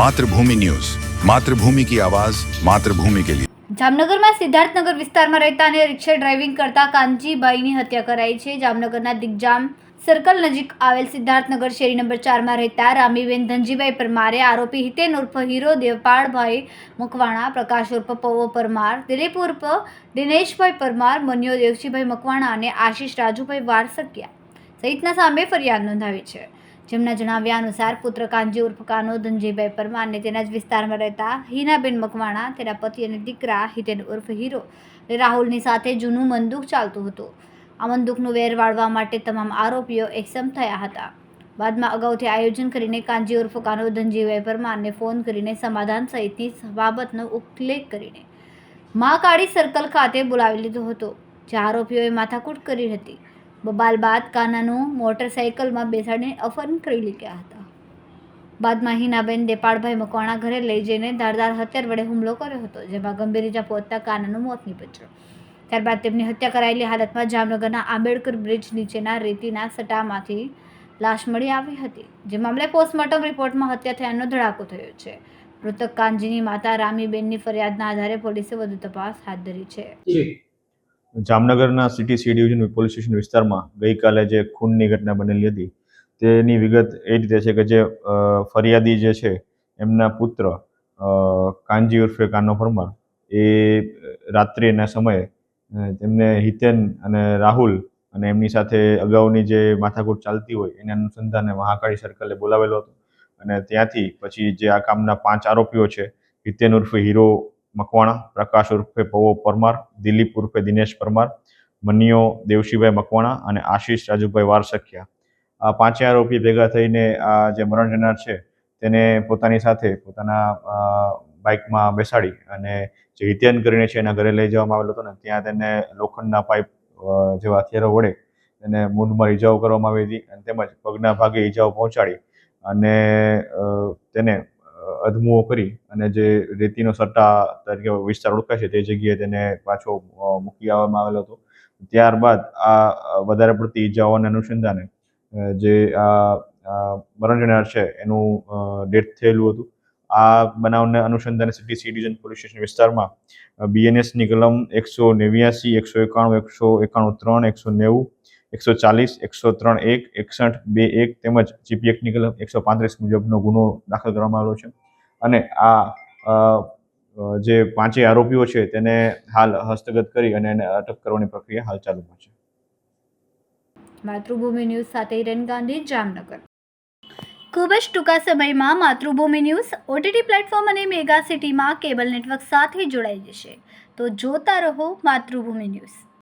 Mathrubhumi news. Mathrubhumi કી આવાજ, માતૃભૂમિ કે લીએ જામનગરમાં સિદ્ધાર્થનગર વિસ્તારમાં રહેતા અને રિક્ષા ડ્રાઇવિંગ કરતા કાનજીભાઈની હત્યા કરાઈ છે. જામનગરના દિગ્જામ સર્કલ નજીક આવેલ સિદ્ધાર્થનગર શેરી નંબર ચારમાં રહેતા રામીબેન ધનજીભાઈ પરમારે આરોપી હિતેન ઉર્ફ હીરો દેવપાળભાઈ મકવાણા, પ્રકાશ ઉર્ફ પવો પરમાર, દિલીપ ઉર્ફ દિનેશભાઈ પરમાર, મન્યો દેવજીભાઈ મકવાણા અને આશીષ રાજુભાઈ વારસકિયા સહિતના સામે ફરિયાદ નોંધાવી છે. જેમના જણાવ્યા અનુસાર પુત્ર કાંજી ઉર્ફ કાનો ધનજીભાઈ પરમાર અને તેના જ વિસ્તારમાં રહેતા હિનાબેન મકવાણા, તેના પતિ અને દીકરા હિતેન ઉર્ફ હીરો રાહુલની સાથે જૂનું મંદુક ચાલતું હતું. આ મંદુકનું વેર વાળવા માટે તમામ આરોપીઓ એકસમ થયા હતા. બાદમાં અગાઉથી આયોજન કરીને કાંજી ઉર્ફ કાનો ધનજીભાઈ પરમારને ફોન કરીને સમાધાન સહિતની બાબતનો ઉલ્લેખ કરીને મહાકાળી સર્કલ ખાતે બોલાવી લીધો હતો જે આરોપીઓએ માથાકૂટ કરી હતી. બબાલ બાદ કાનાનું મોટરસાઇકલમાં બેસાડીને અફર્ન કરી લીધા હતા. બાદમાં હિનાબેન દેપાળભાઈ મકવાણા ઘરે લઈ જઈને ધારદાર હથિયાર વડે હુમલો કર્યો હતો, જેમાં ગંભીર ઇજા પહોંચતા કાનાનું મોત નીપજ્યું. ત્યારબાદ તેમની હત્યા કરાયેલી હાલતમાં જામનગરના આંબેડકર બ્રિજ નીચેના રેતીના સટામાંથી લાશ મળી આવી હતી, જે મામલે પોસ્ટમોર્ટમ રિપોર્ટમાં હત્યા થયાનો ધડાકો થયો છે. મૃતક કાનજીની માતા રામીબેનની ફરિયાદના આધારે પોલીસે વધુ તપાસ હાથ ધરી છે. જામનગરના city C division police station વિસ્તારમાં ગઈકાલે જે ખૂનની ઘટના બનેલી હતી, તેની વિગત એ રીતે છે કે જે ફરિયાદી જે છે, એમના પુત્ર કાનજી ઉર્ફે કાનો પરમાર, એ રાત્રિના સમયે તેમને હિતેન અને રાહુલ અને એમની સાથે અગાઉની જે માથાકૂટ ચાલતી હોય એના અનુસંધાને મહાકાળી સર્કલે બોલાવેલો હતો. અને ત્યાંથી પછી જે આ કામના પાંચ આરોપીઓ છે, હિતેન ઉર્ફે હીરો મકવાણા, પ્રકાશ ઉર્ફે પવો પરમાર, દિલીપ ઉર્ફે દિનેશ પરમાર, મનિયો દેવશીભાઈ મકવાણા અને આશીષ રાજુભાઈ વારસખિયા. આ પાંચે આરોપી ભેગા થઈને આ જે મરણ જનાર છે, તેને પોતાની સાથે પોતાના બાઇકમાં બેસાડી અને જે હિતેન કરીને છે એના ઘરે લઈ જવામાં આવેલો હતો ને, ત્યાં તેને લોખંડના પાઇપ જેવા હથિયારો વડે તેને મૂંઢમાં ઈજાઓ કરવામાં આવી હતી અને તેમજ પગના ભાગે ઈજાઓ પહોંચાડી અને તેને અધમુઓ કરી અને જે રેતીનો સટ્ટા તરીકે વિસ્તાર ઓળખાય છે તે જગ્યાએ તેને પાછો મૂકી આવવામાં આવેલો હતો. ત્યારબાદ આ વધારે પડતી ઈજાઓના અનુસંધાને જે આ મરણ છે એનું ડેથ થયેલું હતું. આ બનાવને અનુસંધાને city C division police station વિસ્તારમાં બીએનએસની કલમ એકસો નેવ્યાસી, એકસો એકાણું એકસો એકાણું ત્રણ, એકસો નેવું એકસો ચાલીસ, એકસો ત્રણ, એક, એકસઠ, બે, એક તેમજ જીપી એક્ટની કલમ એકસો પાંત્રીસ મુજબનો ગુનો દાખલ કરવામાં આવ્યો છે. અને આ જે પાંચેય આરોપીઓ છે તેને હાલ હસ્તગત કરી અને એને અટક કરવાની પ્રક્રિયા હાલ ચાલુમાં છે. માતૃભૂમિ ન્યૂઝ સાથે હિરેન ગાંધી, જામનગર. ખૂબ જ ટૂંકા સમયમાં માતૃભૂમિ ન્યૂઝ ઓટીટી પ્લેટફોર્મ અને મેગા સિટીમાં કેબલ નેટવર્ક સાથે જોડાઈ જશે. તો જોતા રહો માતૃભૂમિ ન્યૂઝ.